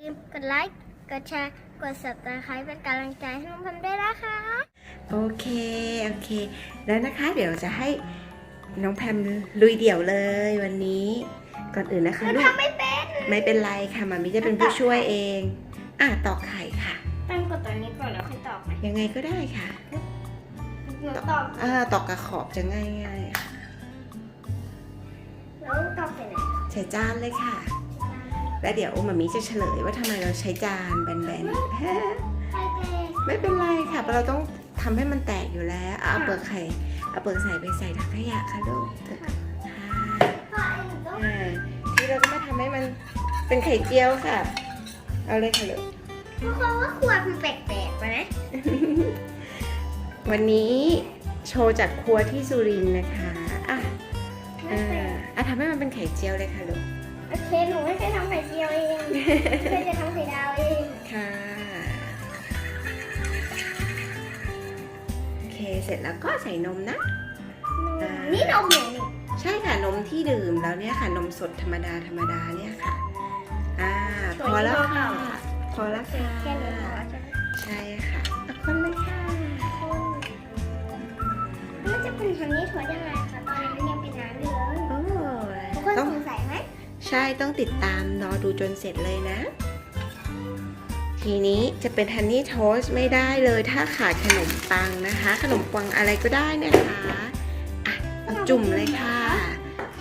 ลืมกดไลค์กดแชร์กด subscribe เป็นกำลังใจให้น้องพันด้วยนะคะ โอเค โอเค แล้วนะคะเดี๋ยวจะให้น้องแพมลุยเดี่ยวเลยวันนี้ ก่อนอื่นนะคะหนูลูกทำไม่เป็น ไม่เป็นไรค่ะมามิจะเป็นผู้ช่วยเอง อะตอกไข่ค่ะ ตั้งกดตัวนี้ก่อนแล้วค่อยตอกไหมยังไงก็ได้ค่ะหนูตอกอ่าตอกกระขอบจะง่ายๆค่ะแล้วตอกใส่ไหนใช้จานเลยค่ะ แล้วเดี๋ยวมามิจะเฉลยว่าทำไมเราใช้จานแบนๆใช่เลยไม่เป็นไรค่ะเพราะเราต้องทำให้มันแตกอยู่แล้วเอาเปลือกไข่เอาเปลือกใส่ไปใส่ถังขยะค่ะลูกค่ะพ่อไอ้หนูต้องอ่าที่เราก็มาทำให้มันเป็นไข่เจียวค่ะ เอาเลยค่ะลูกทุกคนว่าครัวมันแปลกๆไปไหมวันนี้โชว์จากครัวที่สุรินทร์นะคะ อะไม่อ่าแปลกอะทำให้มันเป็นไข่เจียวเลยค่ะลูก โอเคหนูไม่เคยทำไข่เจียวเองเคยจะทำไข่ดาวเองค่ะ โอเค เสร็จแล้วก็ใส่นมนะ อ่านี่นี่นมเหนียวนี่ใช่ค่ะนมที่ดื่มแล้วเนี่ยค่ะ นมสดธรรมดาธรรมดาเนี่ยค่ะ อ่า พอแล้วค่ะ พอแล้วค่ะแค่นี้พอใช่ไหมใช่ค่ะเอาคนเลยค่ะมันจะเป็นฮันนี่ถั่วได้ไง ใช่ต้องติดตามรอดูจนเสร็จเลยนะ ทีนี้จะเป็นฮันนี่โทสต์ไม่ได้เลยถ้าขาดขนมปังนะคะ ขนมปังอะไรก็ได้นะคะอะเอาจุ่มเลยค่ะ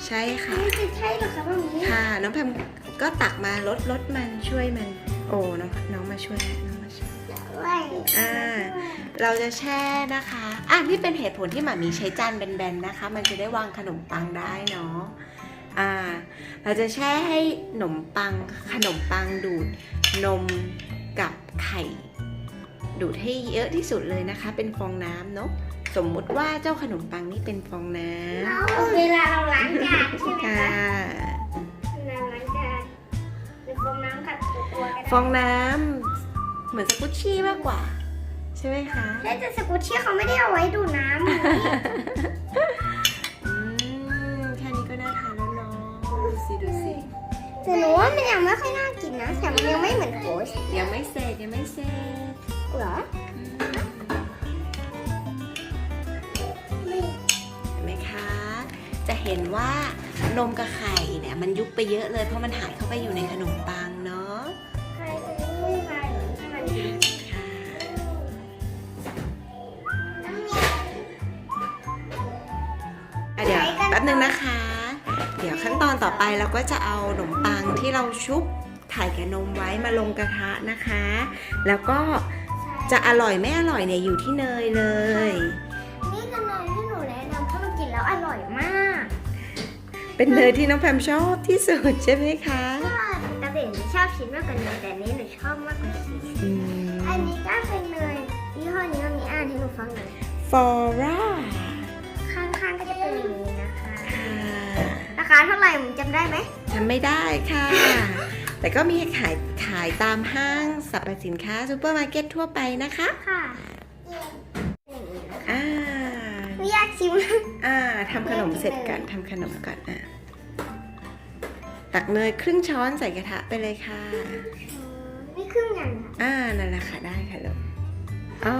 ใช่ค่ะมันจะใช่เหรอคะแบบนี้ค่ะน้องแพมก็ตักมาลดลดมันช่วยมัน โอ้น้องน้องมาช่วยน้องมาช่วยด้วยอ่าเราจะแช่นะคะ อะนี่เป็นเหตุผลที่หมามีใช้จานแบนๆนะคะ มันจะได้วางขนมปังได้เนาะ อ่า เราจะแช่ให้ขนมปังขนมปังดูดนมกับไข่ดูดให้เยอะที่สุดเลยนะคะ เป็นฟองน้ำเนาะสมมุติว่าเจ้าขนมปังนี่เป็นฟองน้ำเวลาเราล้างจานใช่ไหมค่ะคะเวลาล้างจานหรือฟองน้ำกับตัวก็ได้ฟองน้ำเหมือนสกุชชี่มากกว่า ใช่ไหมคะแล้วแต่สกุชชี่เขาไม่ได้เอาไว้ดูดน้ำ สิดูสิแต่หนูว่ามันยังไม่ค่อยน่ากินนะแต่มันยังไม่เหมือนโค้ชยังไม่เสร็จยังไม่เสร็จเหรอเห็นไหมคะ จะเห็นว่านมกับไข่เนี่ยมันยุบไปเยอะเลยเพราะมันหายเข้าไปอยู่ในขนม ไปเราก็จะเอาขนมปังที่เราชุบถ่ายกับนมไว้มาลงกระทะนะคะ แล้วก็จะอร่อยไม่อร่อยเนี่ยอยู่ที่เนยเลย นี่คือเนยที่หนูแนะนำเพราะมันกินแล้วอร่อยมาก เป็นเนยที่น้องแพมชอบที่สุดใช่ไหมคะก็ปกติหนูชอบชิ้นมากกว่าเนยแต่อันนี้หนูชอบมากกว่าชิ้นอืมอันนี้ก็เป็นเนยยี่ห้อนี้มันมีอ่านให้หนูฟังหน่อยฟอร่า คาเท่าไหร่ผมจำได้ไหมทำไม่ได้ค่ะ แต่ก็มีขายขายตามห้างสรรพสินค้าซูเปอร์มาร์เก็ตทั่วไปนะคะค่ะอย่างนี้นะคะอ่าไม่อยากชิมอ่าทำขนมเสร็จกันทำขนมก่อนอะตักเนยครึ่งช้อนใส่กระทะไปเลยค่ะนี่ครึ่งอย่างค่ะอ่านั่นแหละค่ะได้ค่ะลูกอ๋อ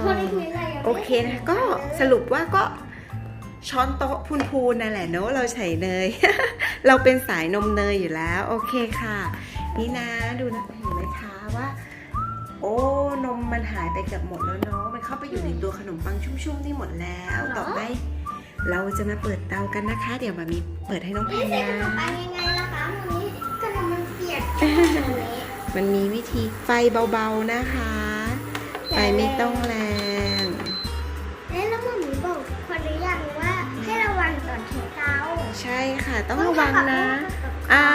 พอได้ไหมล่ะยังไม่โอเคนะก็สรุปว่าก็ ช้อนโต๊ะพูนๆนั่นแหละเนอะเราใส่เนย เราเป็นสายนมเนยอยู่แล้ว โอเคค่ะ นี่นะดูนะเห็นไหมคะว่า โอ้นมมันหายไปเกือบหมดแล้วเนาะมันเข้าไปอยู่ในตัวขนมปังชุ่มๆนี่หมดแล้วต่อไปเราจะมาเปิดเตากันนะคะ เดี๋ยวมามีเปิดให้น้องแพนี่นใส่นะขนมปังยังไงล่ะคะวันนี้ขนมมันเปียกแบบนี้มันมีวิธีไฟเบาๆนะคะ ไฟไม่ต้องแรง ใช่ค่ะ ต้องระวังนะ อ่า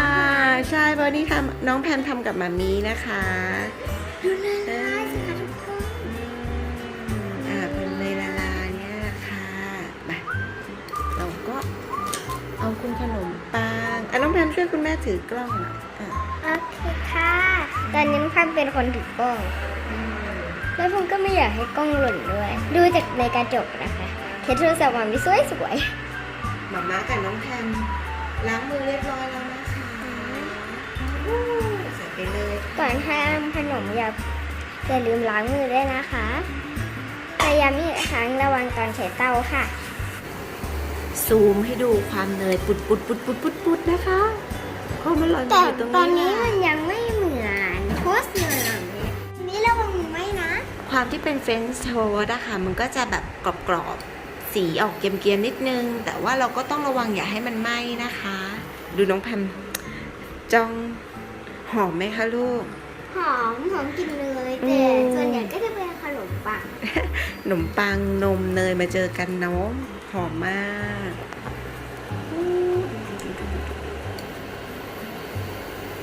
ใช่เพราะนี่ทำน้องแพมทำกับมามีนะคะดูเลยได้สิคะทุกคนอืมอ่าเป็นเนยละลายเนี่ยนะคะมาเราก็เอาคุณขนมปังอะน้องแพมช่วยคุณแม่ถือกล้องหน่อยอะโอเคค่ะ ตอนนี้พันเป็นคนถือกล้อง แล้วผมก็ไม่อยากให้กล้องหล่นด้วย ดูจากในกระจกนะคะ เคสโทรศัพท์มันมีสวยสวย หมาม่ากับน้องแพมล้างมือเรียบร้อยแล้วนะคะๆใส่ไปเลยก่อนทำขนมอย่าอย่าลืมล้างมือด้วยนะคะ พยายามอีกครั้งระวังตอนใช้เตาค่ะ ซูมให้ดูความเนยปุดปุดปุดปุดปุดปุดนะคะเพราะมันลอยมาแต่อยู่ตรงตอนนี้นี้มันยังไม่เหมือนโทสต์เลยเนี่ยนี่ระวังมือไหมนะ ความที่เป็นเฟรนช์โทสต์อะค่ะมันก็จะแบบกรอบๆ สีออกเกรียมๆนิดนึง แต่ว่าเราก็ต้องระวังอย่าให้มันไหม้นะคะ ดูน้องแพมจ้องหอมไหมคะลูก หอมหอมกลินเลยอืแต่มส่วนใหญ่ก็จะเป็นขนมปังขนมปังนมเนยมาเจอกันเนาะหอมมาก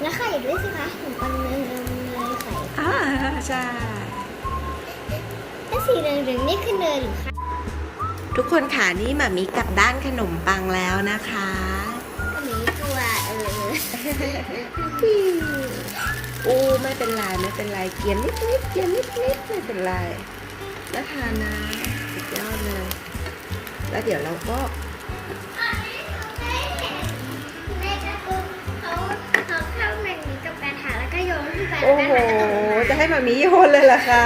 แล้วไข่ด้วยสิคะขนมปังเนยเนยเนยไข่อ่าใช่ถ้าสีเหลืองๆนี่คือเนยหรือไข่ ทุกคนค่ะนี่หมามีกลับด้านขนมปังแล้วนะคะอันนี้ตัวเอออู้ไม่เป็นไรไม่เป็นไรเกียมนิดนิดๆเกียมนิดนิดๆไม่เป็นไรน่าทานนะสุดยอดเลย แล้วเดี๋ยวเราก็ในกระปุกเขาเขาเข้าแบบนี้กับกระถางแล้วก็โยนขึ้นไปโอ้แล้วโหก็จะให้หมามีโยนเลยเหรอคะ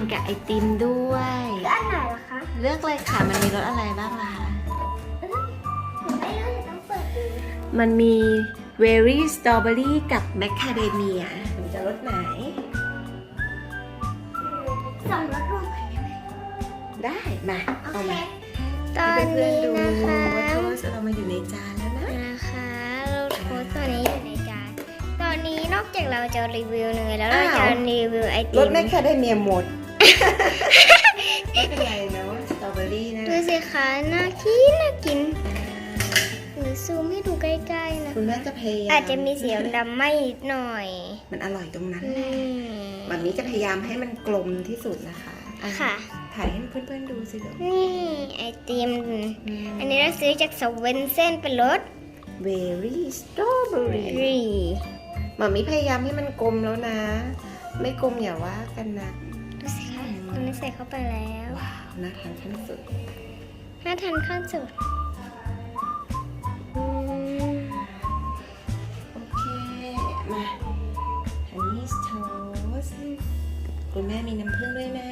นกับไอติมด้วยแล้วอันไหนล่ะคะเลือกเลยค่ะ มันมีรสอะไรบ้างล่ะคะหนูไม่รู้หนูต้องเปิดดูมันมีเวอรี่สตรอเบอรี่กับแมคคาเดเมียหนูจะรสไหน สองรสรวมกันได้ไหมได้มาโอเอาเคมาตอนให้เพื่อนนี้ๆดูนะคะว่าโทสต์เรามาอยู่ในจานแล้วนะ นะคะเราโพสต์ตอนนี้อยู่ในจานตอนนี้นอกจากเราจะรีวิวเนยแล้วเราจะอ้าวรีวิวไอรติสมแมคคาเดเมียหมด ไม่เป็นไรเนาะสตรอเบอรี่นะดูสิคะน่ากินน่ากินหรือซูมให้ดูใกล้ๆนะ คุณแม่จะพยายามอาจจะมีเสียงดำไหมนิดหน่อย มันอร่อยตรงนั้นอืแหละมแบบนี้จะพยายามให้มันกลมที่สุดนะคะอ่ค่ะ ถ่ายให้เพื่อนๆดูสิเดี๋ยวนี่ ไอติม อันนี้เราซื้อจากสเวนเซนเป็นรสเวอรี่สตรอเบอรี่รีหมามีพยายามให้มันกลมแล้วนะ ไม่กลมอย่าว่ากันนะดูสิคะอั นนี้ใส่เข้าไปแล้วว้าวน่าทานขั้นสุดน่าทานข้าวสุดอืมโอเค มาฮันนี่โทสคุณแม่มีน้ำผึ้งด้วยนะ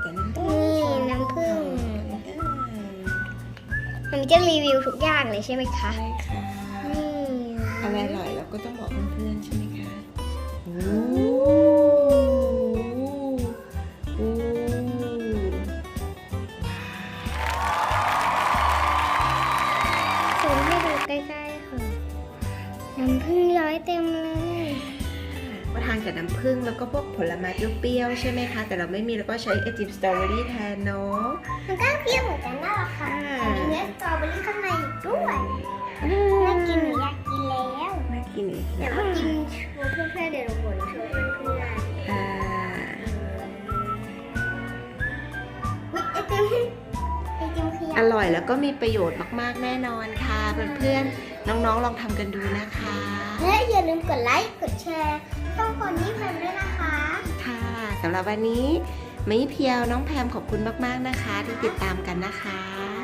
แต่น้ำผึ้งนี่น้ำผึ้งอ่ามันจะรีวิวทุกอย่างเลยใช่ไหมคะใช่ค่ะนี่อะไรอร่อยเราก็ต้องบอกเพื่อนๆใช่ไหมคะโอ้โอ้านกับน้ำผึ้งแล้วก็พวกผลไม้เปรี้ยวๆใช่ไหมคะ แต่เราไม่มีแล้วก็ใช้ไอติมสตรอเบอรี่แทนเนาะมันก็เปรี้ยวเหมือนกันน่ารักค่ะอ่ามีเนื้อสตรอเบอรี่ข้างในอีกด้วยน่ากินหนูอยากกินแล้วน่ากินอีกเดี๋ยวนะมากินโชว์เพื่อนๆเดี๋ยวหนูบ่นโชว์เพื่อนอ่าๆอุ๊ยไอติมไอติมขยะอร่อยแล้วก็มีประโยชน์มากๆแน่นอนค่ะเพื่อนๆน้องๆลองทำกันดูนะคะและอย่าลืมกดไลค์กดแชร์ ต้องคนที่แพมด้วยนะคะ ค่ะสำหรับวันนี้ไม่เพียวน้องแพมขอบคุณมาก ๆ นะคะ ที่ติดตามกันนะคะ